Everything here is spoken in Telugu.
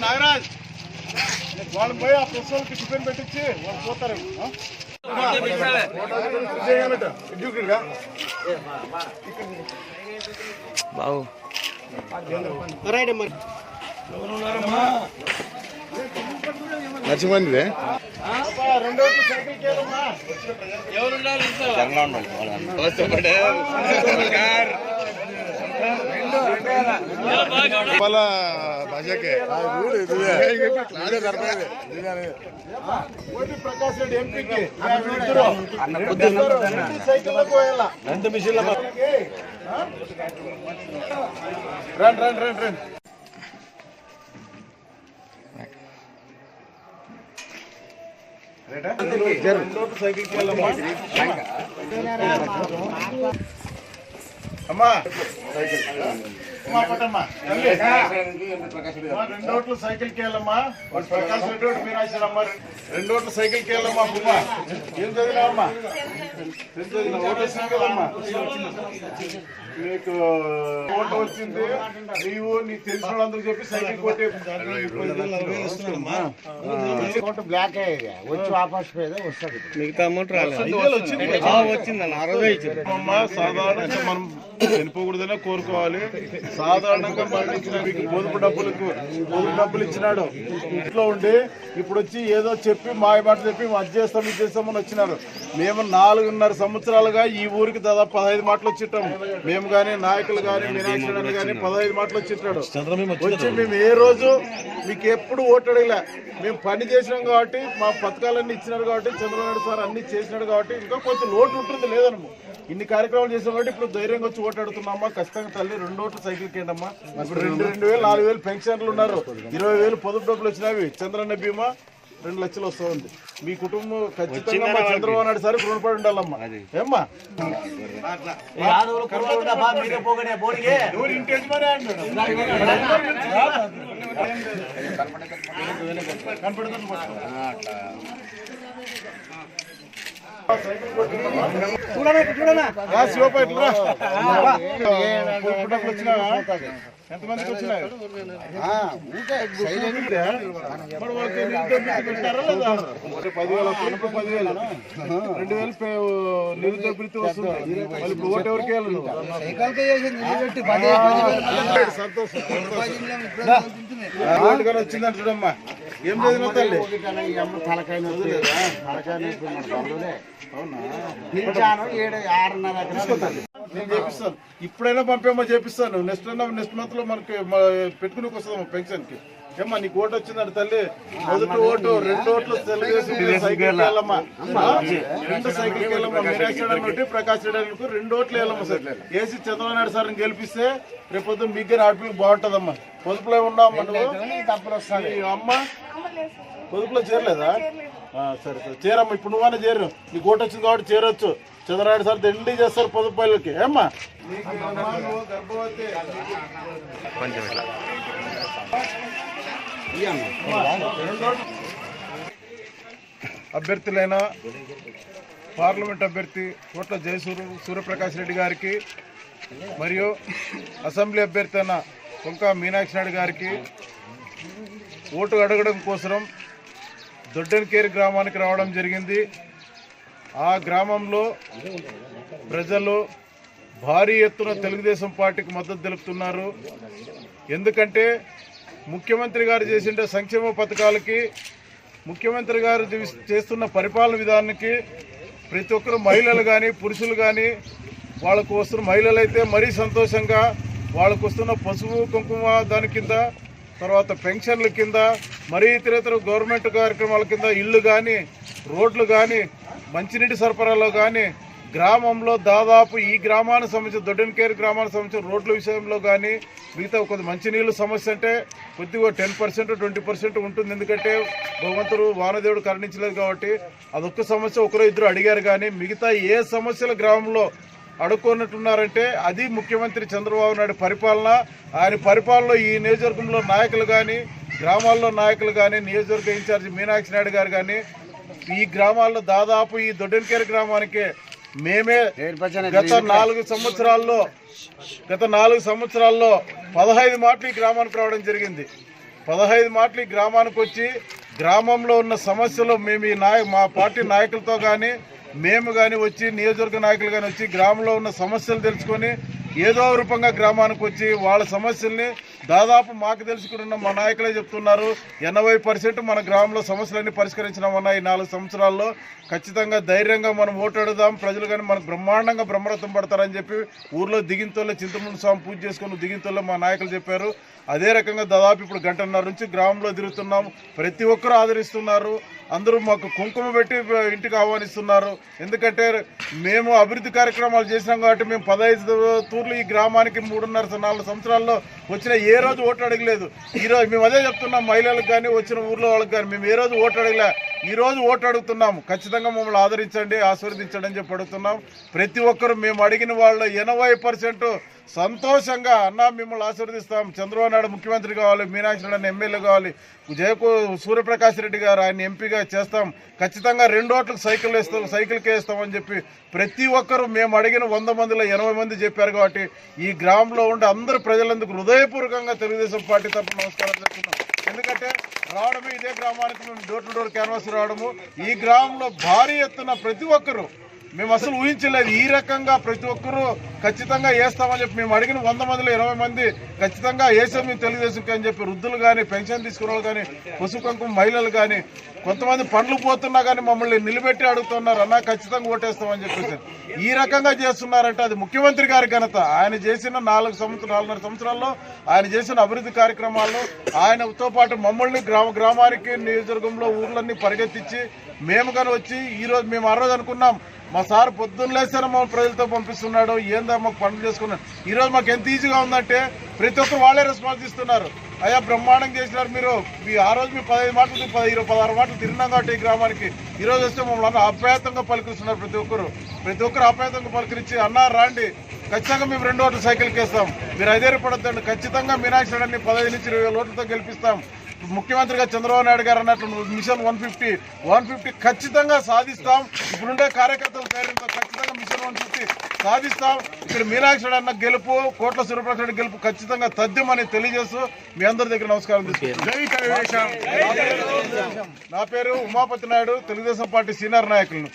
నాగరాజ్ వాళ్ళు పోయి ఆ పుస్తకాలకి టిఫిన్ పెట్టించి వాళ్ళు పోతారు ఆ? చేయాలట. ఎడ్యుకేటెడ్గా? బావు నరసింహండిదే అబ్బా, రెండో రోజు సైకిల్కి వెళ్ళమ్మా. వాళ్ళ భాషకే క్లాడే సరిపోయేది కోటి ప్రకాష్ రెడ్డి ఎంపీకి ఇద్దరు. ఇద్దరు. అమ్మా. రెండు ఓట్లు రెడ్డి ఒకటి మీనాక్షరమ్మ. రెండు ఓట్లు బుమ్మా. ఏం చదివినావమ్మా? ఏం చదివినావు? ఓటు వచ్చినావు కదమ్మా. నీకు ఓటు వచ్చింది. నీవు నీకు తెలిసిన వాళ్ళందరూ చెప్పి సైకిల్ కొట్టే బ్లాక్ అయ్యేది. వచ్చి వాపస్ పోయేది వస్తుంది. మిగతా అమౌంట్ రాలేదు వచ్చింది. సాధారణంగా మనం చనిపోకూడదనే కోరుకోవాలి. సాధారణంగా మరణించిన మీకు పొదుపు డబ్బులకు పొదుపు డబ్బులు ఇచ్చినాడు. ఇంట్లో ఉండి ఇప్పుడు వచ్చి ఏదో చెప్పి మాయ మాట చెప్పి అది చేస్తాం ఇది చేస్తామని వచ్చినారు. మేము నాలుగున్నర సంవత్సరాలుగా ఈ ఊరికి దాదాపు పదహైదు మాటలు వచ్చిట్టాం మేము కానీ నాయకులు కానీ మీనాక్షి కానీ పదహైదు మాటలు వచ్చిట్టాడు వచ్చి మేము ఏ రోజు మీకు ఎప్పుడు ఓటడిలే మేము పని చేసినాం కాబట్టి మా పథకాలన్నీ ఇచ్చినారు కాబట్టి చంద్రబాబు సార్ అన్ని చేసినాడు కాబట్టి ఇంకా కొంచెం లోటు ఉంటుంది లేదనము. ఇన్ని కార్యక్రమాలు చేసాం కాబట్టి ఇప్పుడు ధైర్యంగా వచ్చి ఓటాడుతున్నామా ఖచ్చితంగా తల్లి రెండు ఓట్లు సైకిల్ కేండమ్మా ఇప్పుడు రెండు రెండు వేలు నాలుగు వేలు పెన్షన్లు ఉన్నారు. ఇరవై వేలు పొదుపు డబ్బులు వచ్చినవి చంద్రన్న బీమా రెండు లక్షలు వస్తూ ఉంది మీ కుటుంబం ఖచ్చితంగా మా చంద్రబాబు నాయుడు సార్ రుణపడి ఉండాలమ్మా. ఏమ్మా. కనపడుతుంది రా శివపేట రా పొదుపు డబ్బులు వచ్చినావా ఎంతమందికి వచ్చినాయి పదివేలు రెండు వేలు పే- నిరుద్యోగ వృత్తి వస్తుంది ఓటు ఎవరికి సంతోషం ఓటు కానీ వచ్చిందంట చూడమ్మా ఏం చదివిన తల్లి? తలకాయ నొప్పి. తలకాయ నొప్పి మన బంధువులే పిలిచాను ఏడు ఆరున్నర ఎకరాలు ఉంది. నేను చేపిస్తాను. ఇప్పుడైనా పంపేమో చేపిస్తాను. నెక్స్ట్ నెక్స్ట్ మంత్లో మనకి పెట్టుకుని వస్తాం పెన్షన్కి ఏమ్మా నీకు ఓటు వచ్చిందంట తల్లి. మొదటి ఓటు రెండు ఓట్లు తెలుగుదేశం సైకిల్ వెళ్ళమ్మా? రెండు సైకిల్ వెళ్ళమ్మా. మీనాక్షి రెడ్డి నుండి ప్రకాష్ రెడ్డి రెండు ఓట్లు వెళ్ళమ్మా సార్. ఏసీ చంద్రబాబు నాయుడు సార్ని గెలిపిస్తే రేపు పొద్దున్న మీకు ఆడపిల్లకి బాగుంటుందమ్మా. పొదుపులో ఉన్నావు నువ్వు? అమ్మ? పొదుపులో చేరలేదా? ఆ, సరే సరే. చేరమ్మా ఇప్పుడు నువ్వనే చేరు. నీకు ఓటు వచ్చింది కాబట్టి చేరొచ్చు. చంద్రనాయుడు సార్ దండి చేస్తారు పొదుపు పల్లెకి ఏమ్మా? గర్భవతి అభ్యర్థులైన పార్లమెంట్ అభ్యర్థి కోట్ల జయసూరు సూర్యప్రకాష్ రెడ్డి గారికి మరియు అసెంబ్లీ అభ్యర్థి అయిన కొంక మీనాక్షి నాయుడు గారికి ఓటు అడగడం కోసం దొడ్డన్కేరి గ్రామానికి రావడం జరిగింది. ఆ గ్రామంలో ప్రజలు భారీ ఎత్తున తెలుగుదేశం పార్టీకి మద్దతు తెలుపుతున్నారు. ఎందుకంటే ముఖ్యమంత్రి గారు చేసిన సంక్షేమ పథకాలకి ముఖ్యమంత్రి గారు చేస్తున్న పరిపాలన విధానానికి ప్రతి ఒక్కరు మహిళలు కానీ పురుషులు కానీ వాళ్ళకు వస్తున్న మహిళలు అయితే మరీ సంతోషంగా వాళ్ళకు వస్తున్న పసుపు కుంకుమ దాని కింద తర్వాత పెన్షన్ల కింద మరీ ఇతరేతర గవర్నమెంట్ కార్యక్రమాల కింద ఇల్లు కానీ రోడ్లు కానీ మంచినీటి సరఫరాలో కానీ గ్రామంలో దాదాపు ఈ గ్రామానికి సంబంధించిన దొడ్డన్కేరు గ్రామానికి సంబంధించిన రోడ్ల విషయంలో కానీ మిగతా కొద్ది మంచినీళ్ళు సమస్య అంటే కొద్దిగా టెన్ పర్సెంట్ ట్వంటీ పర్సెంట్ ఉంటుంది. ఎందుకంటే భగవంతుడు వానదేవుడు కరుణించలేదు కాబట్టి అదొక్క సమస్య ఒకరో ఇద్దరు అడిగారు కానీ మిగతా ఏ సమస్యల గ్రామంలో అడుక్కున్నట్టున్నారంటే అది ముఖ్యమంత్రి చంద్రబాబు నాయుడు పరిపాలన. ఆయన పరిపాలనలో ఈ నియోజకవర్గంలో నాయకులు కానీ గ్రామాల్లో నాయకులు కానీ నియోజకవర్గ ఇన్ఛార్జి మీనాక్షి నాయుడు గారు కానీ ఈ గ్రామాల్లో దాదాపు ఈ దొడ్డనికేరు గ్రామానికి మేమే గత నాలుగు సంవత్సరాల్లో గత నాలుగు సంవత్సరాల్లో పదహైదు మాటలు ఈ గ్రామానికి రావడం జరిగింది. పదహైదు మాటలు ఈ గ్రామానికి వచ్చి గ్రామంలో ఉన్న సమస్యలు మేము ఈ నాయ మా పార్టీ నాయకులతో కానీ మేము కానీ వచ్చి నియోజకవర్గ నాయకులు కానీ వచ్చి గ్రామంలో ఉన్న సమస్యలు తెలుసుకొని ఏదో రూపంగా గ్రామానికి వచ్చి వాళ్ళ సమస్యల్ని దాదాపు మాకు తెలుసుకున్న మా నాయకులే చెప్తున్నారు ఎనభై పర్సెంట్ మన గ్రామంలో సమస్యలన్నీ పరిష్కరించినామన్న ఈ నాలుగు సంవత్సరాల్లో. ఖచ్చితంగా ధైర్యంగా మనం ఓటాడుదాం ప్రజలు కానీ మనకు బ్రహ్మాండంగా బ్రహ్మరథం పడతారని చెప్పి ఊర్లో దిగింతోళ్ళే చింతమంది స్వామి పూజ చేసుకుని దిగింతోళ్ళే మా నాయకులు చెప్పారు. అదే రకంగా దాదాపు ఇప్పుడు గంటన్నర నుంచి గ్రామంలో తిరుగుతున్నాం. ప్రతి ఒక్కరూ ఆదరిస్తున్నారు. అందరూ మాకు కుంకుమ పెట్టి ఇంటికి ఆహ్వానిస్తున్నారు. ఎందుకంటే మేము అభివృద్ధి కార్యక్రమాలు చేసినాం కాబట్టి మేము పదహైదు తూర్లు ఈ గ్రామానికి మూడున్నర నాలుగు సంవత్సరాల్లో వచ్చిన ఏ ఏ రోజు ఓటు అడగలేదు. ఈరోజు మేము అదే చెప్తున్నాం మహిళలకు కానీ వచ్చిన ఊర్లో వాళ్ళకి కానీ మేము ఏ రోజు ఓటు అడగలే. ఈ రోజు ఓటు అడుగుతున్నాం. ఖచ్చితంగా మమ్మల్ని ఆదరించండి ఆశీర్వదించండి అని చెప్పి అడుగుతున్నాం. ప్రతి ఒక్కరు మేము అడిగిన వాళ్ళు ఎనభై పర్సెంట్ సంతోషంగా అన్న మిమ్మల్ని ఆశీర్వదిస్తాం. చంద్రబాబు నాయుడు ముఖ్యమంత్రి కావాలి మీనాక్షి నాయుడు ఎమ్మెల్యే కావాలి జయకు సూర్యప్రకాష్ రెడ్డి గారు ఆయన ఎంపీగా చేస్తాం. ఖచ్చితంగా రెండు ఓట్లకు సైకిల్ వేస్తాం సైకిల్కే వేస్తామని చెప్పి ప్రతి ఒక్కరు మేము అడిగిన వంద మందిలో ఎనభై మంది చెప్పారు కాబట్టి ఈ గ్రామంలో ఉండే అందరు ప్రజలందుకు హృదయపూర్వకంగా తెలుగుదేశం పార్టీ తరఫున నమస్కారం చేస్తున్నాం. ఎందుకంటే రావడమే ఇదే గ్రామానికి మేము డోర్ టు డోర్ క్యాన్వాస్ రావడము. ఈ గ్రామంలో భారీ ఎత్తున ప్రతి ఒక్కరు మేము అసలు ఊహించలేదు. ఈ రకంగా ప్రతి ఒక్కరూ ఖచ్చితంగా వేస్తామని చెప్పి మేము అడిగిన వంద మందిలో ఇరవై మంది ఖచ్చితంగా వేసాం మేము తెలుగుదేశంకి అని చెప్పి వృద్ధులు కానీ పెన్షన్ తీసుకున్న కానీ పసుపు కుంకుమ మహిళలు కానీ కొంతమంది పండ్లు పోతున్నా కానీ మమ్మల్ని నిలబెట్టి అడుగుతున్నారు. అన్నా ఖచ్చితంగా ఓటేస్తామని చెప్పేసి. ఈ రకంగా చేస్తున్నారంటే అది ముఖ్యమంత్రి గారి ఘనత. ఆయన చేసిన నాలుగు సంవత్సరాలు నాలుగున్నర సంవత్సరాల్లో ఆయన చేసిన అభివృద్ధి కార్యక్రమాల్లో ఆయనతో పాటు మమ్మల్ని గ్రామ గ్రామానికి నియోజకవర్గంలో ఊర్లన్నీ పరిగెత్తించి మేము కానీ వచ్చి ఈరోజు మేము ఆ రోజు అనుకున్నాం. మా సార్ పొద్దున్న లేస్తేనే మమ్మల్ని ప్రజలతో పంపిస్తున్నాడు. ఏందో మాకు పనులు చేసుకున్నాడు ఈరోజు మాకు ఎంత ఈజీగా ఉందంటే ప్రతి ఒక్కరు వాళ్ళే రెస్పాన్స్ ఇస్తున్నారు. అయ్యా బ్రహ్మాండం చేసినారు మీరు. మీ ఆ రోజు మీ పదహైదు మాటలు పదిహేను పదహారు మాటలు తిరిగినాం కాబట్టి ఈ గ్రామానికి. ఈరోజు వస్తే మమ్మల్ని అప్యాయతంగా ఆప్యాయతంగా పలికిస్తున్నారు ప్రతి ఒక్కరు. ప్రతి ఒక్కరు అప్యాయతంగా పలికిరించి అన్నా రాండి. ఖచ్చితంగా మేము రెండు ఓట్లు సైకిల్కి వేస్తాం. మీరు ఐదేరు ఖచ్చితంగా మీనాక్షి రెడ్డిని పదహైదు నుంచి ఇరవై వేల ఓట్లతో గెలిపిస్తాం. ముఖ్యమంత్రిగా చంద్రబాబు నాయుడు గారు అన్నట్లు mission one fifty one fifty ఖచ్చితంగా సాధిస్తాం. ఇప్పుడుండే కార్యకర్తల పేరుతో ఖచ్చితంగా మిషన్ వన్ ఫిఫ్టీ సాధిస్తాం. ఇక్కడ మీనాక్షి అన్న గెలుపు కోట్ల సూర్యప్రకాష్ రెడ్డి గెలుపు ఖచ్చితంగా తథ్యమని తెలియజేస్తూ మీ అందరి దగ్గర నమస్కారం నా పేరు ఉమాపతి నాయుడు తెలుగుదేశం పార్టీ సీనియర్ నాయకులను.